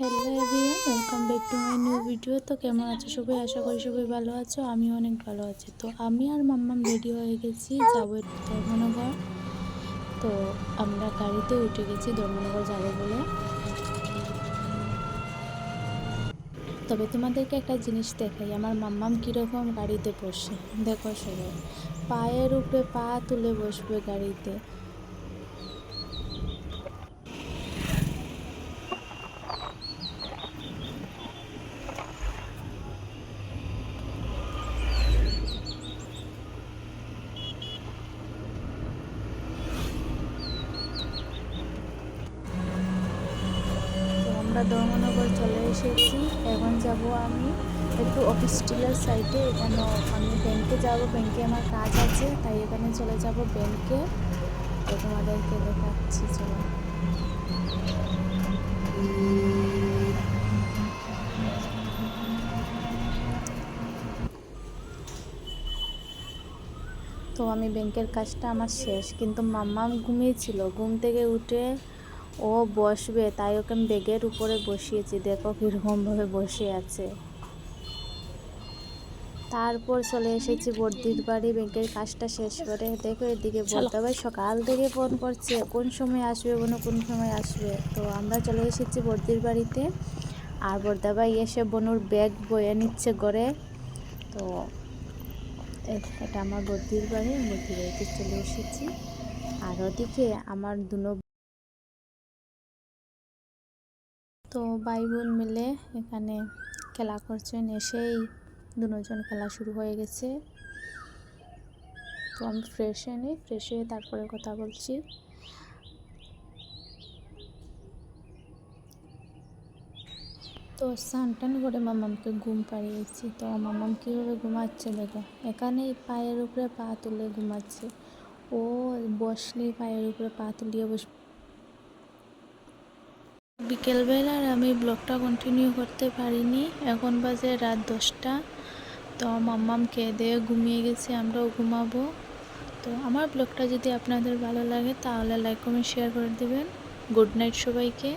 Hello everyone welcome back to my new video তো কেমন আছো সবাই? আশা করি সবাই ভালো আছো আমি অনেক ভালো আছি। তো আমি আর মাম্মাম রেডি হয়ে গেছি, যাব ধর্মনগর। তো আমরা গাড়িতে উঠে গেছি, ধর্মনগর যাব বলে। তবে তোমাদেরকে একটা জিনিস দেখাই, আমার মাম্মাম কীরকম গাড়িতে বসে। দেখো সবাই, পায়ের উপরে পা তুলে বসবে গাড়িতে তো আমরা ধর্মনগর চলে এসেছি। এখন যাব আমি একটু অফিস স্টিলের সাইডে এখানে আমি ব্যাংকে যাব ব্যাংকে আমার কাজ আছে, তাই এখানে চলে যাব ব্যাংকে তো তোমাদেরকে দেখাচ্ছি, চলো। তো আমি ব্যাংকের কাজটা আমার শেষ, কিন্তু মাম্মাম ঘুমিয়েছিল। ঘুম থেকে উঠে ও বসবে তাই ওকে আমি বেগের উপরে বসিয়েছি। দেখো কীরকমভাবে বসে আছে। তারপর চলে এসেছি বর্দির বাড়ি। ব্যাংকের কাজটা শেষ করে দেখো এদিকে বলতে ভাই সকাল থেকে ফোন করছে কোন সময় আসবে বনু কোন সময় আসবে? তো আমরা চলে এসেছি বর্দির বাড়িতে আর বর্দা ভাই এসে বনুর ব্যাগ বয়ে নিচ্ছে ঘরে। তো এটা আমার বর্দির বাড়ি বর্দির বাড়িতে চলে এসেছি। আর ওদিকে আমার দুনো তো ভাই বোন মিলে এখানে খেলা করছেন, এসেই দুজন খেলা শুরু হয়ে গেছে। তো আমি ফ্রেশ হয়ে নিই ফ্রেশ হয়ে তারপরে কথা বলছি। তো স্নান টান করে মামামকে ঘুম পাড়িয়েছি। তো মামাম কীভাবে ঘুমাচ্ছে দেখো? এখানে পায়ের উপরে পা তুলে ঘুমাচ্ছে। ও বসলেই পায়ের উপরে পা তুলিয়ে বস বিকেলবেলার আমি ব্লগটা কন্টিনিউ করতে পারিনি। এখন বাজে রাত দশটা। তো মাম্মাম খেয়ে দিয়ে ঘুমিয়ে গেছে, আমরাও ঘুমাবো। তো আমার ব্লগটা যদি আপনাদের ভালো লাগে তাহলে লাইক কমেন্ট শেয়ার করে দেবেন। গুড নাইট সবাইকে।